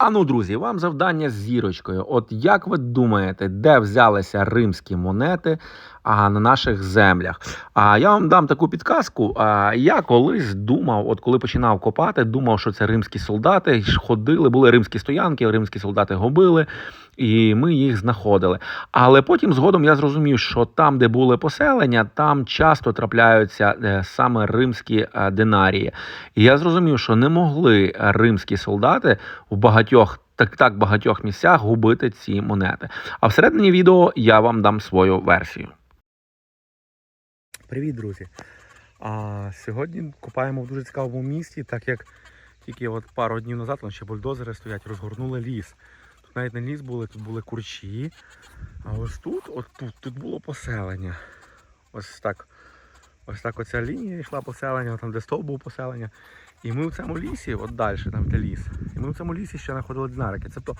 А ну, друзі, вам завдання з зірочкою. От як ви думаєте, де взялися римські монети а, на наших землях? А я вам дам таку підказку. А, я колись думав, от коли починав копати, думав, що це римські солдати ходили, були римські стоянки, римські солдати губили, і ми їх знаходили. Але потім згодом я зрозумів, що там, де були поселення, там часто трапляються е, саме римські е, динарії. І я зрозумів, що не могли римські солдати в багатьох так так багатьох місцях губити ці монети. А всередині відео я вам дам свою версію. Привіт, друзі! А, сьогодні копаємо в дуже цікавому місті, так як тільки от пару днів назад ще бульдозери стоять, розгорнули ліс. Тут навіть не ліс були, тут були курчі. А ось тут, от тут, тут було поселення. Ось так. Ось так оця лінія йшла поселення, там де стовп був поселення. І ми в цьому лісі, от далі, там де ліс. І ми в цьому лісі ще знаходили динарики. Тобто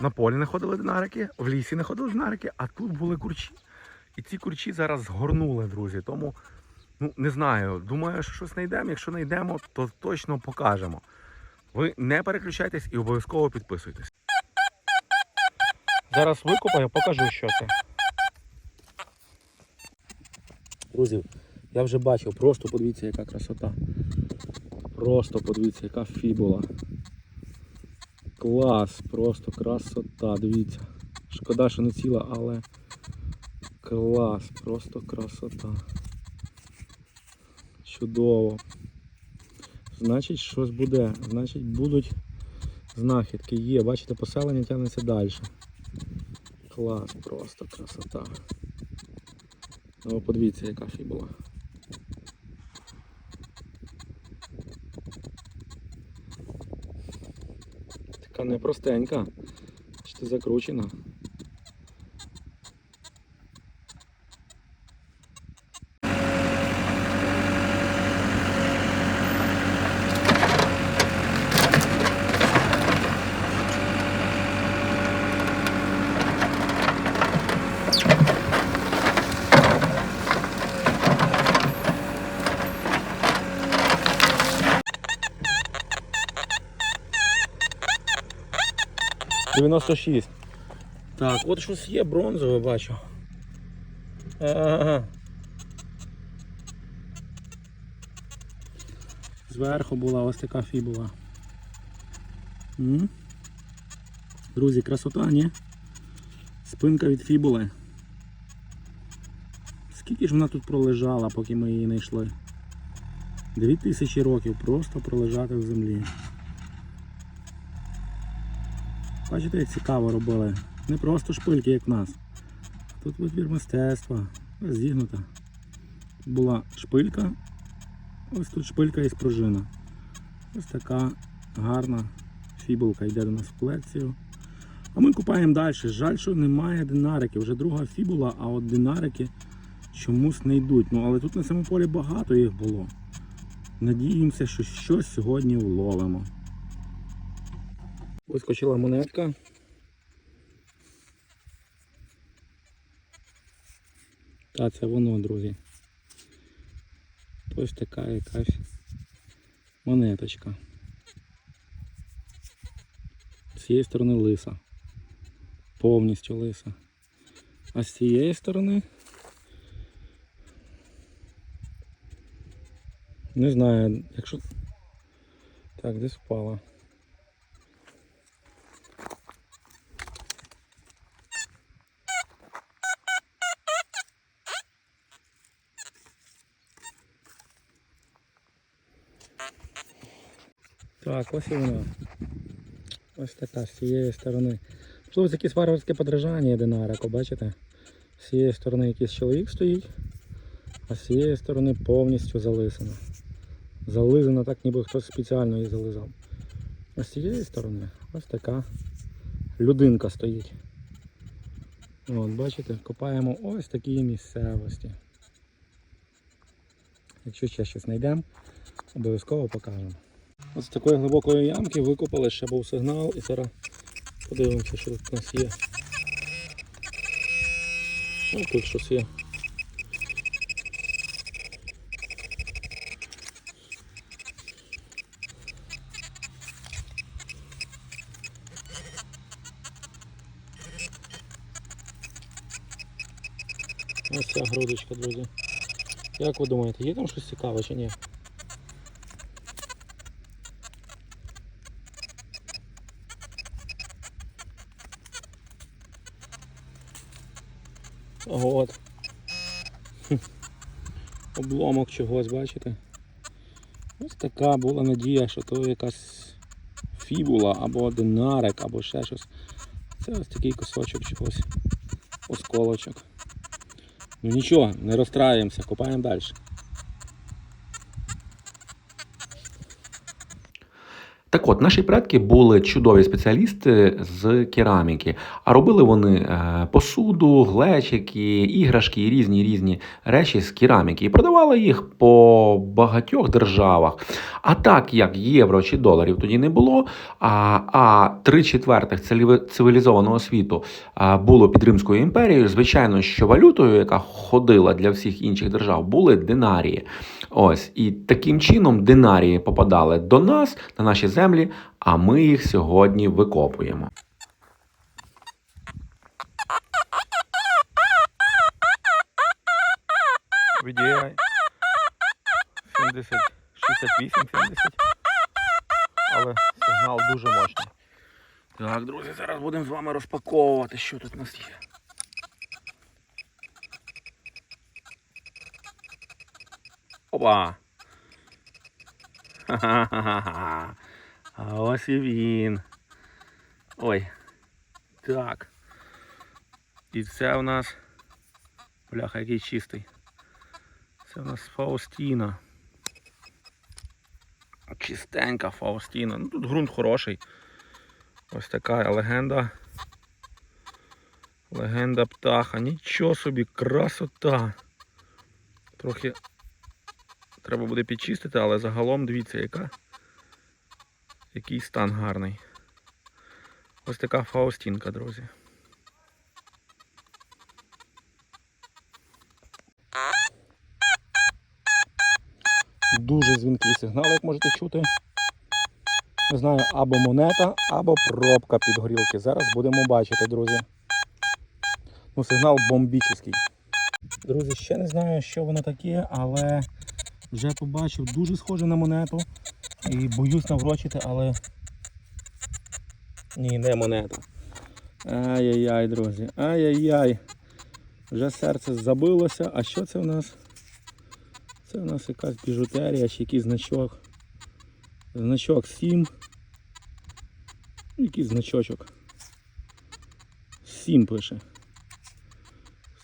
на полі знаходили динарики, в лісі знаходили динарики, а тут були курчі. І ці курчі зараз згорнули, друзі. Тому ну не знаю. Думаю, що щось знайдемо. Якщо знайдемо, то точно покажемо. Ви не переключайтесь і обов'язково підписуйтесь. Зараз викопаю, покажу, що це. Друзі, я вже бачив, просто подивіться, яка красота. Просто подивіться, яка фібула. Клас, просто красота, дивіться. Шкода, що не ціла, але клас, просто красота. Чудово. Значить, щось буде. Значить, будуть знахідки. Є, бачите, поселення тягнеться далі. Клас, просто красота. Ну, подивіться, яка фібула. Така непростенька. Чи закручена. Дев'яносто шість. Так, от щось є бронзове, бачу. Ага. Зверху була ось така фібула. Друзі, красота, ні? Спинка від фібули. Скільки ж вона тут пролежала, поки ми її знайшли? Дві тисячі років просто пролежати в землі. Бачите, як цікаво робили. Не просто шпильки, як в нас. Тут витвір мистецтва, зігнута. Була шпилька, ось тут шпилька і пружина. Ось така гарна фібулка йде до нас в колекцію. А ми купаємо далі. Жаль, що немає динарики. Вже друга фібула, а от динарики чомусь не йдуть. Ну, але тут на цьому полі багато їх було. Надіємося, що щось сьогодні вловимо. Вискочила монетка. Та це воно, друзі. Ось така якась монеточка. З цієї сторони лиса. Повністю лиса. А з цієї сторони не знаю, якщо... Так, десь впала. Так, ось і вона. Ось така з цієї сторони. Можливо, якесь варварське подражання динарику, бачите? З цієї сторони якийсь чоловік стоїть, а з цієї сторони повністю залисана. Зализана так, ніби хтось спеціально її зализав. А з цієї сторони ось така людинка стоїть. От, бачите, копаємо ось такі місцевості. Якщо ще щось знайдемо, обов'язково покажемо. З такої глибокої ямки викопали, ще був сигнал і зараз подивимося, що тут у нас є. Ну, Тут щось є. Ось ця грудочка, друзі. Як ви думаєте, є там щось цікаве чи ні? От. Обломок чогось, бачите? Ось така була надія, що то якась фібула або динарик, або ще щось. Це ось такий кусочок чогось. Осколочок. Ну нічого, не розстраємося, копаємо далі. Так от, наші предки були чудові спеціалісти з кераміки, а робили вони е, посуду, глечики, іграшки і різні різні речі з кераміки. І продавали їх по багатьох державах. А так як євро чи доларів тоді не було, а, а три четвертих цивілізованого світу було під Римською імперією, звичайно, що валютою, яка ходила для всіх інших держав, були динарії. Ось і таким чином динарії попадали до нас на наші землі, а ми їх сьогодні викопуємо. VDI 70, 68, 70. Але сигнал дуже мощний. Так, друзі, зараз будемо з вами розпаковувати, що тут у нас є. Опа! Ха-ха-ха-ха. А ось і він. Ой. Так. І це у нас. Бляха, який чистий. Це у нас Фаустіна. Чистенька Фаустіна. Ну тут ґрунт хороший. Ось така легенда. Легенда птаха. Нічого собі, красота. Трохи треба буде підчистити, але загалом дивіться, яка, який стан гарний. Ось така фаустінка, друзі. Дуже дзвінкий сигнал, як можете чути. Не знаю, або монета, або пробка під горілки. Зараз будемо бачити, друзі. Ну, сигнал бомбічний. Друзі, ще не знаю, що воно таке, але вже побачив дуже схоже на монету. І боюсь наврочити, але. Ні, не монета. Ай-яй-яй, друзі. Ай-яй-яй. Вже серце забилося. А що це в нас? Це у нас якась біжутерія чи якийсь значок. Значок 7. Ну, Якийсь значочок. 7 пише.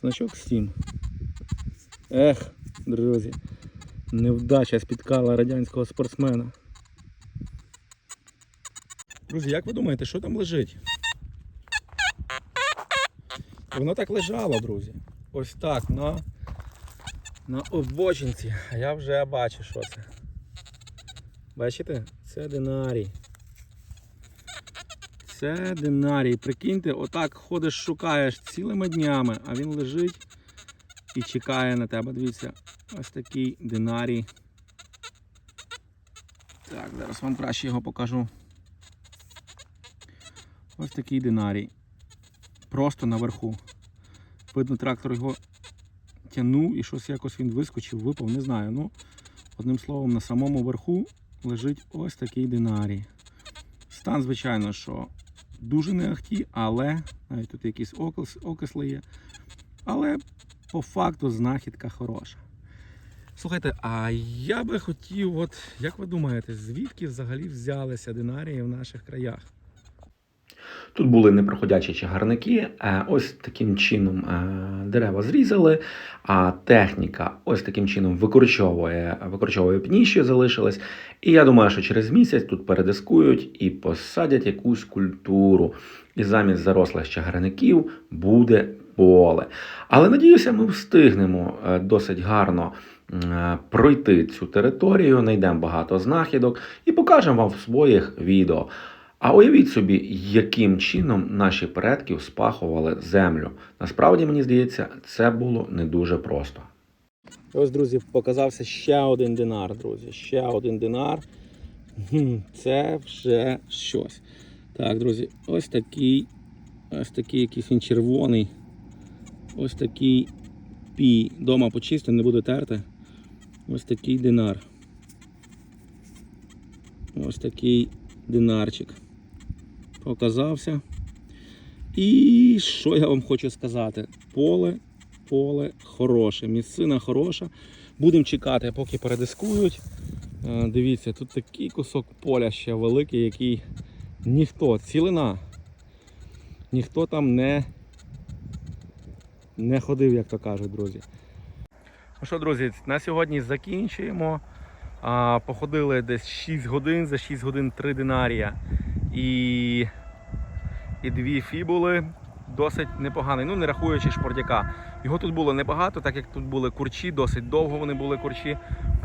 Значок 7. Ех, друзі. Невдача спіткала радянського спортсмена. Друзі, як ви думаєте, що там лежить? Воно так лежало, друзі. Ось так, на на обочинці, а я вже бачу, що це. Бачите? Це динарій. Це динарій. Прикиньте, отак ходиш, шукаєш цілими днями, а він лежить і чекає на тебе. Дивіться, ось такий динарій. Так, зараз вам краще його покажу. Ось такий динарій. Просто наверху. Видно, трактор його тягнув і щось якось він вискочив, випав, не знаю. Ну, одним словом, на самому верху лежить ось такий динарій. Стан, звичайно, що дуже не але навіть тут якісь окисли є. Але по факту знахідка хороша. Слухайте, а я би хотів, от як ви думаєте, звідки взагалі взялися динарії в наших краях? Тут були непроходячі чагарники. е, Ось таким чином е, дерева зрізали, а техніка ось таким чином викорчовує, викорчовує пні, що залишились. І я думаю, що через місяць тут передискують і посадять якусь культуру. І замість зарослих чагарників буде поле. Але надіюся, ми встигнемо е, досить гарно е, пройти цю територію, знайдемо багато знахідок і покажемо вам в своїх відео. А уявіть собі, яким чином наші предки спахували землю. Насправді, мені здається, це було не дуже просто. Ось, друзі, показався ще один динар, друзі. Ще один динар. Це вже щось. Так, друзі, ось такий, ось такий якийсь він червоний. Ось такий пій. Дома почисти, не буду терти. Ось такий динар. Ось такий динарчик. Показався. І що я вам хочу сказати? Поле, поле хороше, місцина хороша. Будемо чекати, поки передискують. Е, Дивіться, тут такий кусок поля ще великий, який ніхто, цілина. Ніхто там не, не ходив, як то кажуть, друзі. Ну що, друзі, на сьогодні закінчуємо. А, походили десь 6 годин, за 6 годин 3 динарія. І, і дві фібули досить непоганий. Ну, не рахуючи шпордяка. Його тут було небагато, так як тут були курчі, досить довго вони були курчі.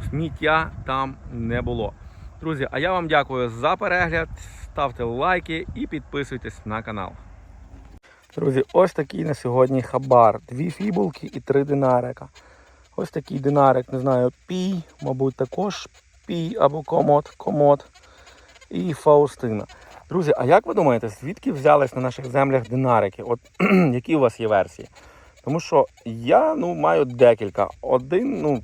Сміття там не було. Друзі, а я вам дякую за перегляд. Ставте лайки і підписуйтесь на канал. Друзі, ось такий на сьогодні хабар. Дві фібулки і три динарика. Ось такий динарик, не знаю, пій, мабуть, також пій або комод, комод і Фаустина. Друзі, а як ви думаєте, звідки взялись на наших землях динарики? От які у вас є версії? Тому що я ну, маю декілька. Один, ну,